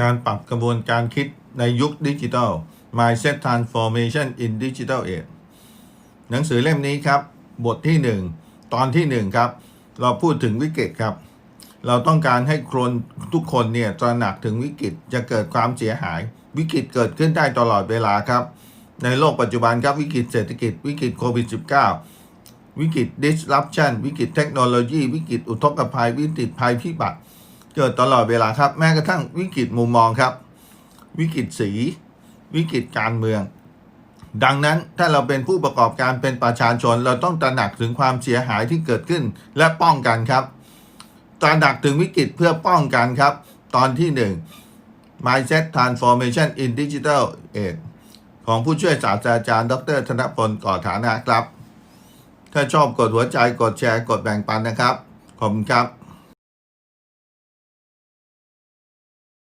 การปรับกระบวนการคิดในยุคดิจิทัล Mindset Transformation in Digital Age หนังสือเล่มนี้ครับ บทที่ 1 ตอนที่ 1 ครับ เราพูดถึงวิกฤตครับ เราต้องการให้คนทุกคนเนี่ยตระหนักถึงวิกฤตจะเกิดความเสียหาย วิกฤตเกิดขึ้นได้ตลอดเวลาครับ ในโลกปัจจุบันครับวิกฤตเศรษฐกิจวิกฤตโควิด -19 วิกฤต disruption วิกฤตเทคโนโลยี วิกฤตอุทกภัย วิกฤตภัยพิบัติ เกิดตลอดเวลาครับ แม้กระทั่งวิกฤตมุมมองครับ วิกฤตสี วิกฤตการเมือง ดังนั้นถ้าเราเป็นผู้ประกอบการเป็นประชาชน เราต้องตระหนักถึงความเสียหายที่เกิดขึ้นและป้องกันครับตระหนักถึงวิกฤตเพื่อป้องกันครับ ตอนที่ 1 Mindset Transformation in Digital Age ของผู้ช่วยศาสตราจารย์ ดร ธนพลก่อฐานะครับ ถ้าชอบกดหัวใจกดแชร์กดแบ่งปันนะครับ ขอบคุณครับ